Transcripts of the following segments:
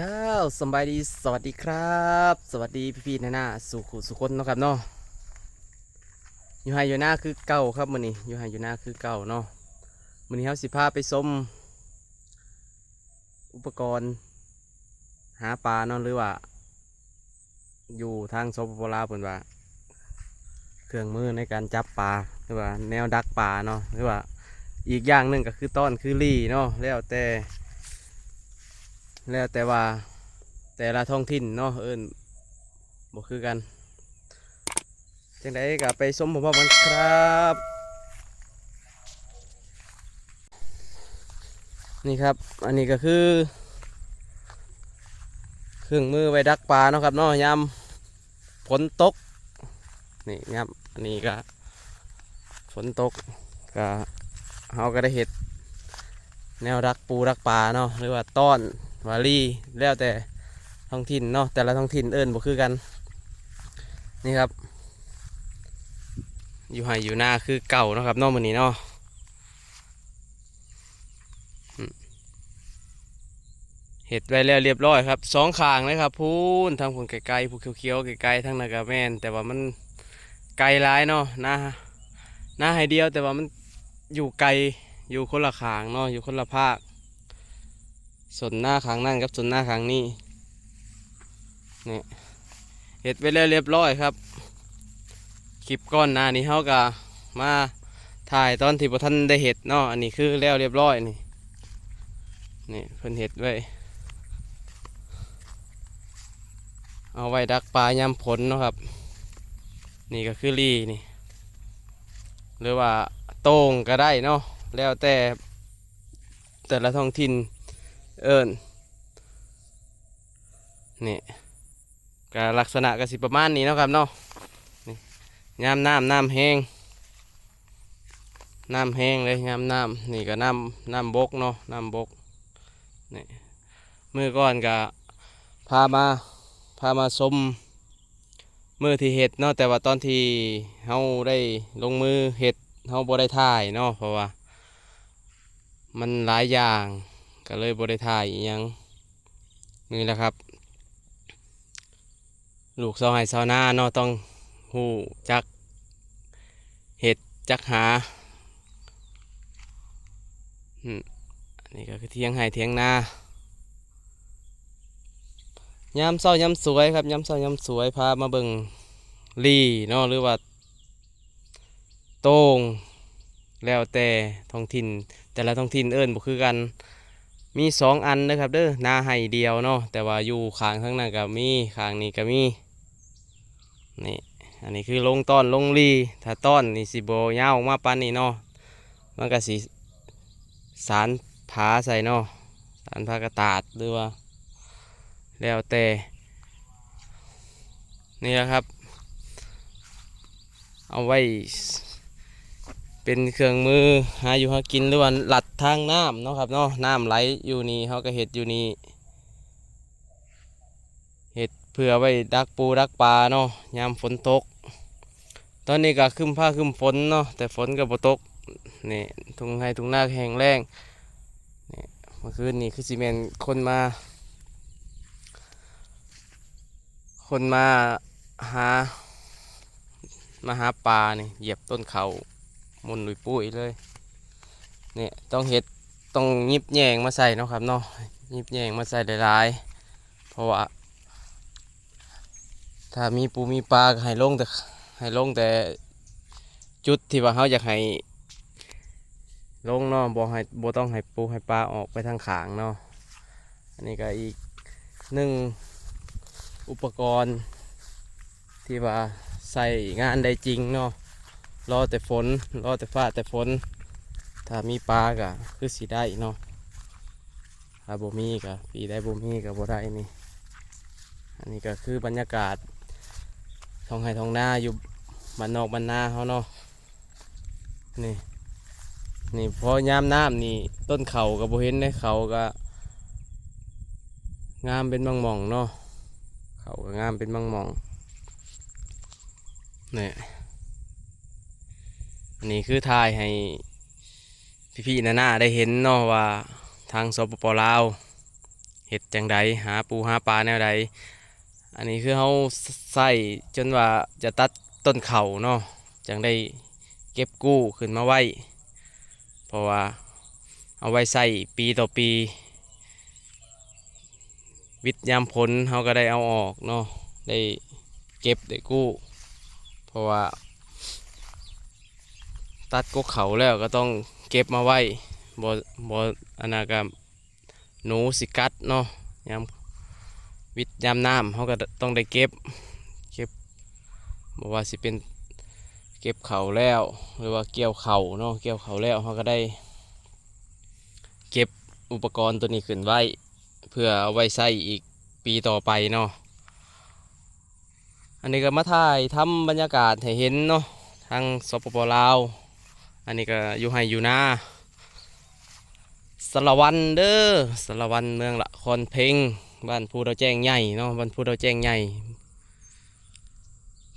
เจ้าสบายดีสวัสดีครับ สวัสดีพี่พี่ๆนานาสุขุสุคนเนาะครับเนาะอยู่ไฮอยู่หน้าคือเก่าครับมื้อนี้อยู่ไฮอยู่หน้าคือเก่าเนาะมื้อนี้เฮาสิพาไปส้มอุปกรณ์หาปลาเนาะหรือว่า อยู่ทางสปปลาวเพิ่นว่า เครื่องมือในการจับปลาหรือว่าแนวดักปลาเนาะหรือว่าอีกอย่างหนึ่งก็คือต้อนคือลี่เนาะแล้วแต่ แล้วแต่ว่าแต่ละท้องถิ่นเนาะเอิญบ่คือกันจังไดก็ไปชมพร้อมๆกันครับ นี่ครับ อันนี้ก็คือ เครื่องมือไว้ดักปลาเนาะครับเนาะยามฝนตก นี่ครับอันนี้ก็ฝนตกก็เฮาก็ได้เห็ดแนวรักปูรักปลาเนาะหรือว่าต้อน วาลีแล้วแต่ท้องถิ่นเนาะแต่ละท้องถิ่นเอิ้นบ่คือกัน นี่ครับ อยู่ไห้อยู่หน้าคือเก่านะครับนอกมือนี้เนาะเห็ดไว้แล้วเรียบร้อยครับสองขางเลยครับพูนทางผลไกลๆผู้เขียวๆไกลๆทางนากาแมนแต่ว่ามันไกลหลายเนาะหน้าหน้าให้เดียวแต่ว่ามันอยู่ไกลอยู่คนละขางเนาะอยู่คนละภาค ส่วนหน้าขางนั่นกับส่วนหน้าขางนี้นี่เห็ดไปแล้วเรียบร้อยครับ คลิปก้อนหน้านี้เขาก็มาถ่ายตอนที่พท่านได้เห็ดเนาะอันนี้คือแล้วเรียบร้อยนี่นี่เพิ่นเห็ดไว้เอาไว้ดักปลายามผลเนาะครับ นี่ก็คือรีนี่ หรือว่าโต้งก็ได้เนาะแล้วแต่แต่ละท้องถิ่น เอิญนี่ก็ลักษณะก็สิประมาณนี้เนาะครับเนาะนี่ยามน้ำน้ำแห้งน้ำแห้งเลยยามน้ำนี่ก็น้ำน้ำบกเนาะน้ำบกนี่มือก่อนก็พามาพามาชมมือที่เห็ดเนาะแต่ว่าตอนที่เฮาได้ลงมือเห็ดเขาบ่ได้ถ่ายเนาะเพราะว่า มันหลายอย่าง ก็เลยบ่ได้ถ่ายอิหยังนี่แหละครับ ลูกสาวไห้าวนาเนาะต้องหูจักเห็ดจักหาอันนี้ก็คือเทียงไห้เทียงนายามเศร้ายามสวยครับยามเศร้ายามสวยพามาเบิ่งลี่เนาะหรือว่าโต้งแล้วแต่ท้องถิ่น แต่ละท้องถิ่นเอิ้นบ่คือกัน มีสองอันนะครับเด้อนาไห้เดียวเนาะแต่ว่าอยู่ข้างข้างหน้าก็มีข้างนี้ก็มีนี่อันนี้คือลงต้อนลงลีถ้าต้อนนี่สิโบยาวออกมาปานนี้เนาะมันก็สิสารผาใส่เนาะสารผากระตาดหรือว่าแล้วแต่นี่แหละครับ เอาไว้ เป็นเครื่องมือหาอยู่หากินหรือว่าหลัดทางน้ำเนาะครับเนาะน้ำไหลอยู่นี่เขาก็เห็ดอยู่นี่เห็ดเพื่อไว้ดักปูดักปลาเนาะยามฝนตก ตอนนี้ก็ขึ้นผ้าขึ้นฝนเนาะแต่ฝนก็บ่ตกนี่ทุ่งไห้ทุ่งนาแห้งแล้งนี่เมื่อคืนนี่คือซีเมนคนมา คนมาหามาหาปลาเนี่ยเหยียบต้นเขา มุนลุยปุ้ยเลยเนี่ยต้องเห็ดต้องยิบแยงมาใส่เนาะครับเนาะยิบแยงมาใส่หลายๆเพราะว่า ถ้ามีปูมีปลาให้ลงแต่ให้ลงแต่จุดที่ว่าเขาอยากให้ลงเนาะบ่ให้บ่ต้องให้ปูให้ปลาออกไปทางขางเนาะอันนี้ก็อีกหนึ่งอุปกรณ์ที่ว่าใส่งานได้จริงเนาะ รอแต่ฝน รอแต่ฟ้าแต่ฝน ถ้ามีปลาก็คือสีได้เนาะถ้าบ่มีก็ปีได้บ่มีก็บ่ได้นี่ อันนี้ก็คือบรรยากาศท้องไร่ท้องนาอยู่บ้านนอกบ้านนาเขาเนาะ นี่ นี่พอยามน้ำนี่ต้นเขาก็บ่เห็นได้เขาก็ งามเป็นบางหม่องเนาะเขาก็งามเป็นบางหม่องเนี่ย อันนี้คือถ่ายให้พี่ๆนานาได้เห็นเนาะว่าทางสปปลาวเห็ดจังใดหาปูหาปลาแนวใดอันนี้คือเขาใส่จนว่าจะตัดต้นเขาเนาะจังได้เก็บกู้ขึ้นมาไว้ เพราะว่าเอาไว้ใส่ปีต่อปี วิทยามผลเขาก็ได้เอาออกเนาะได้เก็บได้กู้ เพราะว่า ตัดกกเขาแล้วก็ต้องเก็บมาไว้บ่บ่อนากามหนูสิกัดเนาะยามวิทยามน้ำเขาก็ต้องได้เก็บเก็บบ่ว่าสิเป็นเก็บเขาแล้ว หรือว่าเกี่ยวเขาเนาะเกี่ยวเขาแล้วเขาก็ได้ เก็บอุปกรณ์ตัวนี้ขึ้นไว้ เพื่อเอาไว้ใช้อีกปีต่อไปเนาะอันนี้ก็มาถ่ายทำบรรยากาศให้เห็นเนาะทางสปปลาว อันนี้ก็อยู่ให้อยู่นาสารวันเด้อสารวันเมืองละครเพลงบ้านภูเราแจ้งใหญ่เนาะบ้านภูเราแจ้งใหญ่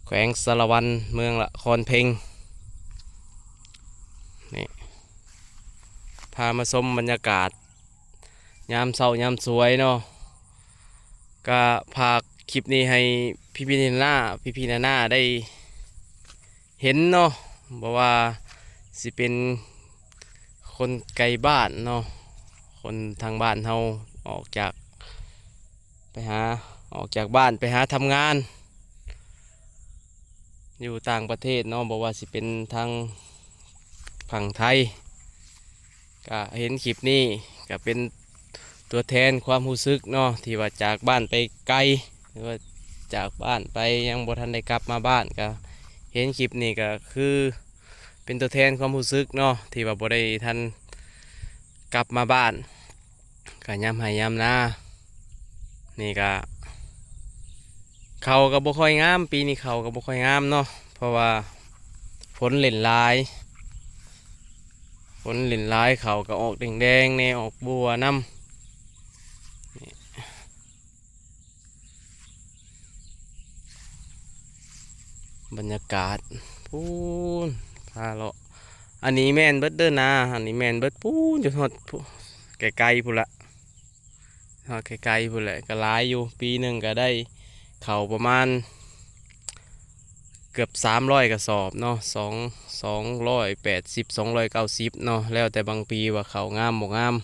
แขวงสารวันเมืองละครเพลงนี่พามาชมบรรยากาศ ยามเช้ายามสวยเนาะก็พาคลิปนี้ให้พี่พี่นาหน้าพี่พี่นาหน้าได้เห็นเนาะบอกว่า สิเป็นคนไกลบ้านเนาะคนทางบ้านเฮาออกจากไปหาออกจากบ้านไปหาทำงาน อยู่ต่างประเทศเนาะบอกว่าสิเป็นทางฝั่งไทยก็เห็นคลิปนี้ก็เป็นตัวแทนความรู้สึกเนาะที่ว่าจากบ้านไปไกลหรือว่าจากบ้านไปยังบ่ทันได้กลับมาบ้านก็เห็นคลิปนี้ก็คือ เป็นตัวแทนความรู้สึกเนาะที่ว่าบ่ได้ทันกลับมาบ้านก็ย้ำให้ย้ำนะนี่ก็เขาก็บ่ค่อยงาม ปีนี้เขาก็บ่ค่อยงามเนาะเพราะว่าฝนเล่นลายฝนเล่นลายเขาก็ออกแดงๆแน่ออกบัวน้ำบรรยากาศพูน พาเลาะอันนี้แมนเบิดเด้อนะอันนี้แมนเบิดปูนจนหดไกลๆพุ่นละฮอดไกลๆพุ่นแหละก็หลายอยู่ปีหนึ่งก็ได้เข่าประมาณ เกือบสามร้อยกระสอบเนาะสองสองร้อยแปดสิบสองร้อยเก้าสิบเนาะแล้วแต่บางปีว่าเขางามบ่งาม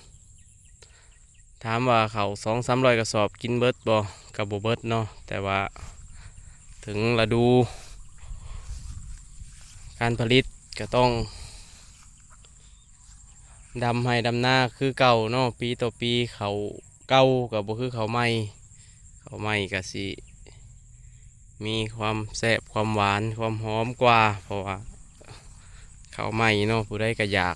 ถามว่าเขาสองสามร้อยกระสอบกินเบิดบ่กับบ่เบิดเนาะแต่ว่าถึงฤดู การผลิต ก็ต้องดำให้ดำหน้าคือเก่าเนาะปีต่อปีเขาเก่ากับบ่คือเขาใหม่เขาใหม่ก็สิมีความแซ่บความหวานความหอมกว่า เพราะว่าเขาใหม่เนาะผู้ใดก็อยาก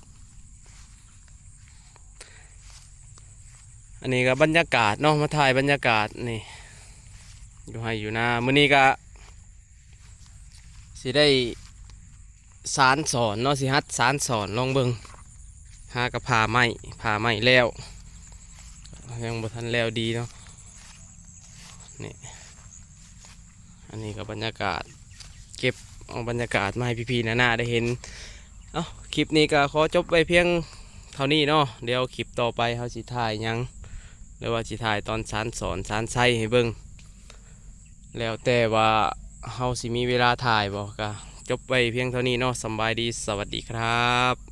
อันนี้ก็บรรยากาศเนาะมาถ่ายบรรยากาศนี่อยู่ให้อยู่หน้ามื้อนี้ก็สิได้ สารสอนเนาะสิฮัดสารสอนลองเบิงหากระพาไม้พาไม้แล้ว ยังบ่ทันแล้วดีเนาะนี่อันนี้ก็บรรยากาศ เก็บเอาบรรยากาศมาให้พี่ๆนานาได้เห็นเอ้าคลิปนี้ก็ขอจบไปเพียงเท่านี้เนาะเดี๋ยวคลิปต่อไปเขาสิถ่ายยังหรือว่าสิถ่ายตอนสารสอนสารใช้ให้เบิงแล้วแต่ว่าเฮาสิมีเวลาถ่ายบ่ก็ จบไปเพียงเท่านี้เนาะสบายดีสวัสดีครับ